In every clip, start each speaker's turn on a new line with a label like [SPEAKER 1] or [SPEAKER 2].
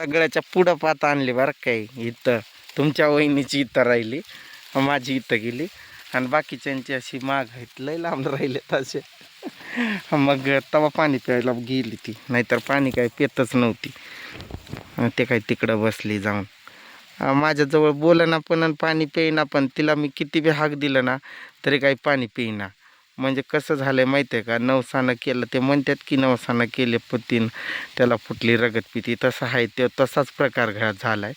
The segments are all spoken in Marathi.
[SPEAKER 1] सगळ्याच्या पुढं पात आणली बरं काय इथं तुमच्या वहिनीची इथं राहिली माझी इथं गेली. आणि बाकीच्यांची अशी माग आहेत लय लांब राहिले तसे मग तवा पाणी प्यायला गेली ती. नाहीतर पाणी काय पितच नव्हती. ते काय तिकडं बसली जाऊन. माझ्याजवळ माझ्याजवळ बोलना पण आणि पाणी पेईना पण तिला मी किती बी हाक दिलं ना तरी काही पाणी पेईना. म्हणजे कसं झालं आहे माहिती आहे का? नवसानं केलं ते म्हणतात की नवसानं केले पतीन त्याला फुटली रगत पिती तसं आहे ते तसाच प्रकार घरात झाला आहे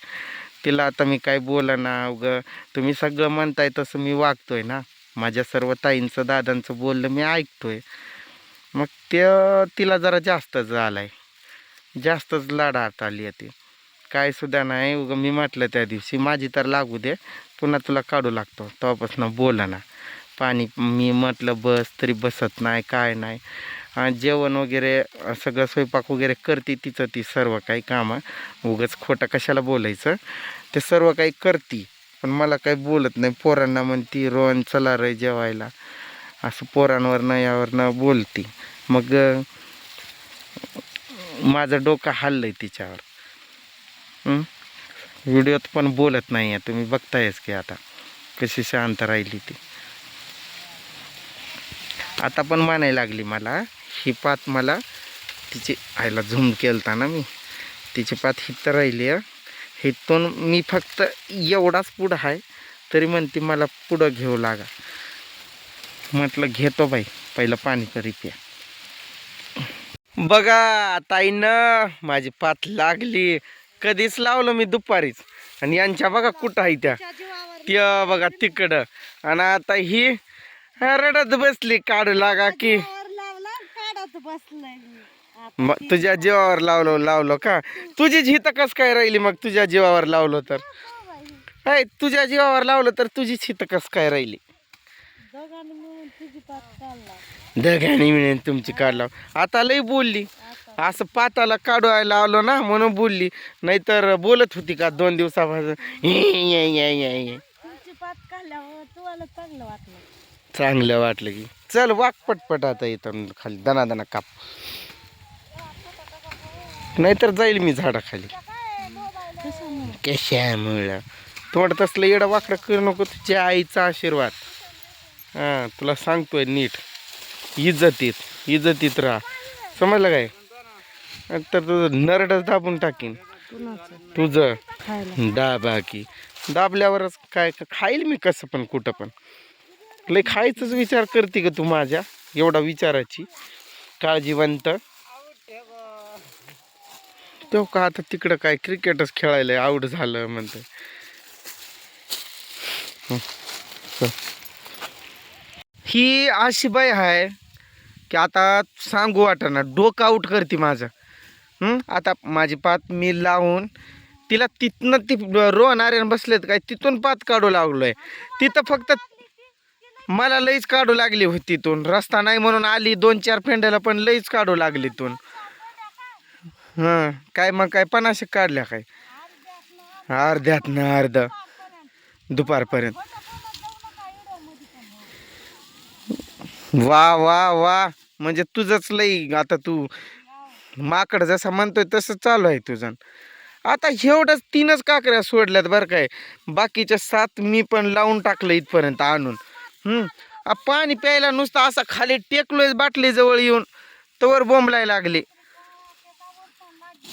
[SPEAKER 1] तिला आता मी काय बोला ना उगं? तुम्ही सगळं म्हणताय तसं मी वागतो आहे ना. माझ्या सर्व ताईंचं दादांचं बोलणं मी ऐकतो आहे मग ते तिला जरा जास्तच झालं आहे जास्तच लाडात आली आहे ती. काय सुद्धा नाही उगं मी म्हटलं त्या दिवशी माझी तर लागू दे पुन्हा तुला काढू लागतो तेव्हापासून बोला ना पाणी मी म्हटलं बस तरी बसत नाही काय नाही. आणि जेवण वगैरे सगळं स्वयंपाक वगैरे करते तिचं ती सर्व काही कामं. उगंच खोटं कशाला बोलायचं? ते सर्व काही करती पण मला काही बोलत नाही. पोरांना म्हणती रोहन चला रे जेवायला. असं पोरांवरनं यावरनं बोलती. मग माझं डोकं हल्लं आहे तिच्यावर व्हिडिओत पण बोलत नाही आहे तुम्ही बघतायच की आता कशी शांत राहिली ती. आता पण म्हणायला लागली मला. ही पात मला तिची आईला झूम केलता ना मी. तिची पात हित राहिली आहे हितून मी फक्त एवढाच पुढं आहे तरी म्हणते मला पुढं घेऊ लागा. म्हटलं घेतो बाई पहिलं पाणी तरी प्या. बघा ताईनं माझी पात लागली. कधीच लावलं मी दुपारीच. आणि यांच्या बघा कुठं आहे त्या. त्या बघा तिकडं. आणि आता ही रडत बसली काढू लागा की. मग तुझ्या जीवावर लावलो लावलो का? तुझी झित कस काय राहिली मग तुझ्या जीवावर लावलो तर? ऐ तुझ्या जीवावर लावलं तर तुझी हित कस काय राहिली? दघाणी मिळेल तुमची काढला आता लई बोलली. असं पाताला काढवायला लावलो ना म्हणून बोलली. नाहीतर बोलत होती का दोन दिवसापासून?
[SPEAKER 2] चांगलं वाटलं
[SPEAKER 1] की. चल वाक पटपट आता इथं खाली. दना दना काप. नाहीतर जाईल मी झाडाखाली.
[SPEAKER 2] कशामुळे?
[SPEAKER 1] तुम्हाला तसलं येडं वाकडं करू नको तुझ्या आईचा आशीर्वाद. हां तुला सांगतोय नीट. इज्जतीत इज्जतीत राहा. समजलं काय? तर तुझं नरडच दाबून टाकीन. तुझं दाबा की. दाबल्यावरच काय खाईल मी कसं पण कुठं पण. लय खायचंच विचार करते का तू माझ्या? एवढा विचाराची. काळजीवंत. तो का आता तिकडं काय क्रिकेटच खेळायला आऊट झालं म्हणतं. ही अशी बाई आहे की आता सांगू वाटना डोकं आऊट करते माझं. आता माझी पात मी लावून तिला तिथनं ती रोवणाऱ्यानं बसलेत काय तिथून पात काढू लागलोय. तिथं फक्त मला लईच काढू लागली होती तिथून रस्ता नाही म्हणून आली दोन चार फेंड्याला पण लईच काढू लागली तिथून हां काय मग काय पन्नाशे काढल्या काय? अर्ध्यात ना अर्ध. दुपारपर्यंत. वा वा वा. म्हणजे तुझंच लई आता तू माकड जसा म्हणतोय तसं चालू आहे तुझं. आता एवढंच तीनच काकऱ्या सोडल्यात बरं काय. बाकीच्या सात मी पण लावून टाकलं इथपर्यंत आणून. हम्म. आ, पाणी प्यायला नुसतं असं खाली टेकलोय बाटली जवळ येऊन तवर बोंबलाय लागले.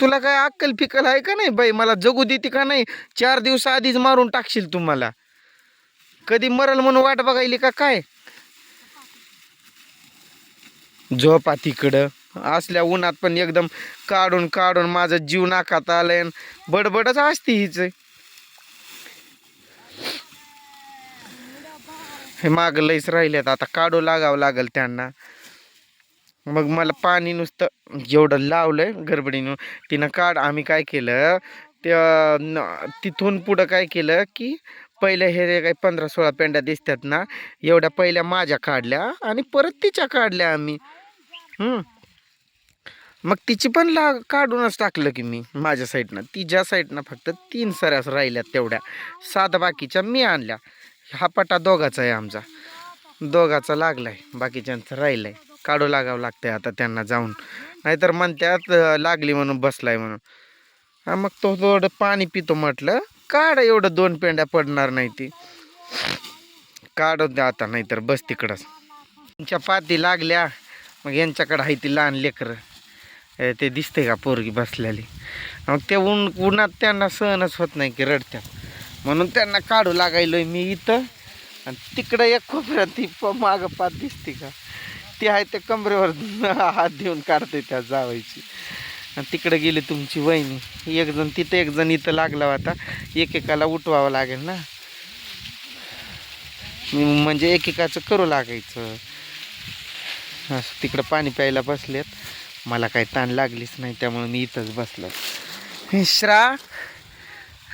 [SPEAKER 1] तुला काय अक्कल फिकल आहे का नाही बाई? मला जगू देते का नाही? चार दिवस आधीच मारून टाकशील तुम्हाला कधी मरल म्हणून वाट बघायली का काय? झोपा तिकडं. असल्या उन्हात पण एकदम काढून काढून माझं जीव नाकात आलाय अन बडबडच असते हिच. हे माग लईच राहिल्यात आता काढू लागावं लागल त्यांना. मग मला पाणी नुसतं एवढं लावलंय गडबडीनं तिनं काढ. आम्ही काय केलं त्या तिथून पुढं काय केलं की पहिले हे जे काही पंधरा सोळा पेंड्या दिसतात ना एवढ्या पहिल्या माझ्या काढल्या आणि परत तिच्या काढल्या आम्ही. मग तिची पण ला काढूनच टाकलं की मी माझ्या साईडनं. तिच्या साईडनं फक्त तीन सऱ्यास राहिल्यात तेवढ्या. सात बाकीच्या मी आणल्या. हा पटा दोघाचा आहे आमचा. दोघाचा लागलाय बाकीच्यांचं राहिलंय. काढू लागावं लागतंय आता त्यांना जाऊन. नाहीतर म्हणत्यात लागली म्हणून बसलाय म्हणून. हा मग तो थोडं पाणी पितो म्हटलं काढ एवढं दोन पेंड्या पडणार नाही ती. काढ द्या आता नाहीतर बस तिकडंच. यांच्या पाती लागल्या. मग यांच्याकडं आहे ती लहान लेकरं. ते दिसते का पोरगी बसलेली? मग ते ऊन उन्हात त्यांना सहनच होत नाही की रडत्यात. म्हणून त्यांना काढू लागायलोय मी इथं. आणि तिकडं एक कोपऱ्यात ती प मागं पात दिसते का? ती आहे त्या कमरेवर हात देऊन काढते त्या जावायची. आणि तिकडे गेली तुमची वहिनी. एक जण तिथं एक जण इथं लागला होता. एकेकाला उठवावं लागेल ना? म्हणजे एकेकाचं करू लागायचं. असं तिकडं पाणी प्यायला बसलेत. मला काही ताण लागलीच नाही त्यामुळे मी इथंच बसलो. श्रा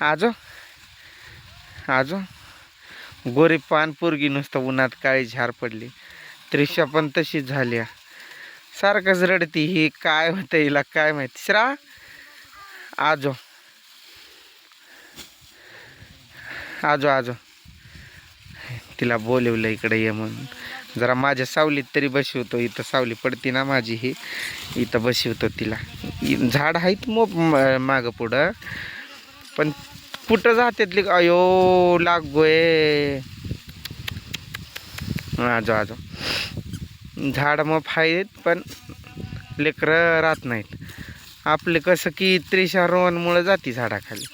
[SPEAKER 1] आजो. अजून? गोरी पान पोरगी नुसतं उन्हात काळी झार पडली. त्रिशा पण तशीच झाली. सारखंच रडती. ही काय होतं हिला काय माहिती? श्रा आजो. आजो आजो. तिला बोलवलं इकडे ये म्हणून. जरा माझ्या सावलीत तरी बसवतो. इथं सावली पडती ना माझी ही. इथं बसवतो तिला. झाड आहेत मोप मागं पुढं. पण कुठं जातेतली अयो लागोय. आजो आजो. झाड मग आहेत पण लेकरं राहत नाहीत. आपले कसं की त्रिशा रोहनमुळं जाती झाडाखाली.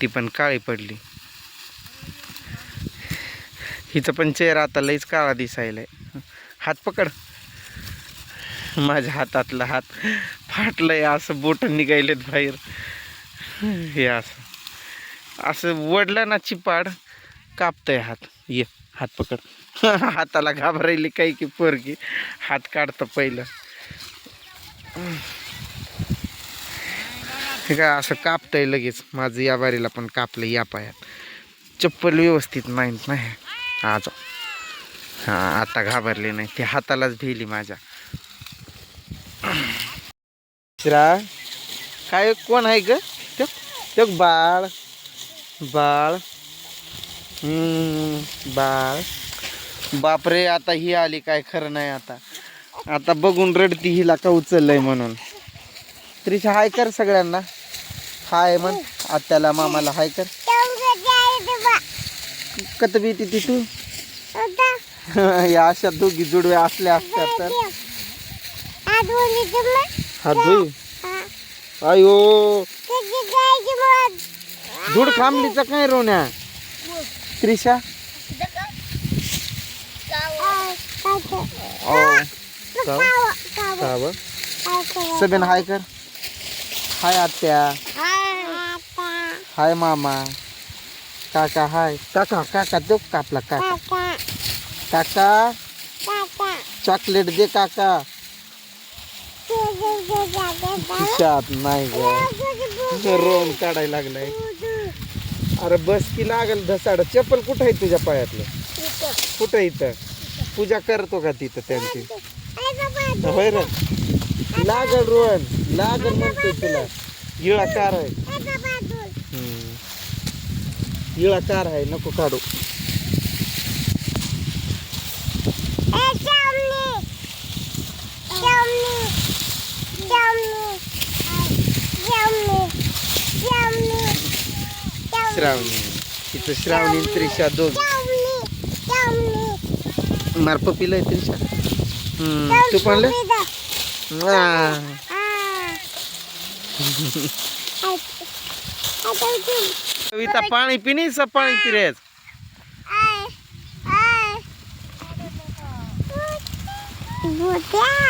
[SPEAKER 1] ती पण काळी पडली. हिचं पण चेहरा आता लईच काळा दिसायलाय. हात पकड. माझ्या हातातला हात फाटलंय असं बोट निघायलेत बाहेर. हे असं. असं वडलं ना चिपाड कापतंय हात. ये हात पकड. हाताला घाबरायली काही की पोरगी. हात काढतं पहिलं. हे काय असं कापतंय लगेच. माझं या बारीला पण कापलं या पायात. चप्पल व्यवस्थित नाहीत नाही आज. हां आता घाबरले नाही. ती हातालाच भिली माझ्या. काय कोण आहे ग? त्यो बाळ बाळ बाळ बापरे आता ही आली काय खरं नाही आता. आता बघून रडती हिला का उचललंय म्हणून. त्रिशा हाय कर सगळ्यांना. हाय म्हण आत्याला मामाला हाय कर. कत भीती ती तू? या अशा दोघी जुडव्या असल्या असतात तर. हात धुई अयो धूड खांबलीचा काय रोण्या? त्रिशा? ब सबेन हाय कर. हाय आत्या. हाय मामा. काका हाय. काका काका तो कापला काका. काका चॉकलेट दे काका. नाही ग. रोम काढायला लागलाय. अरे बस की लागल धसाड. चप्पल कुठं आहे तुझ्या पायातलं? कुठं इथं? पूजा करतो का तिथं त्यांची? होय रे. लागल रोहन. लागल म्हणतोय तुला. इळाकार आहे. इळाकार आहे. नको काढू. श्रावणी. तिथं श्रावणी आणि त्रिशा दोघ. पिलंय त्रिशा. हम्म, तू पण कविता पाणी पिणी सब पाणी पिरेच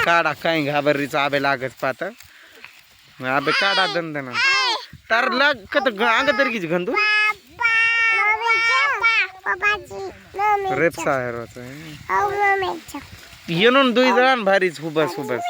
[SPEAKER 1] काढा काय घाबरीचा आबे लागत पाहत. आबे काढा दंदना तर लाग कत अंग तर किती রেপসা হের আছে ইয়নন দুই দান ভারী সুবাস সুবাস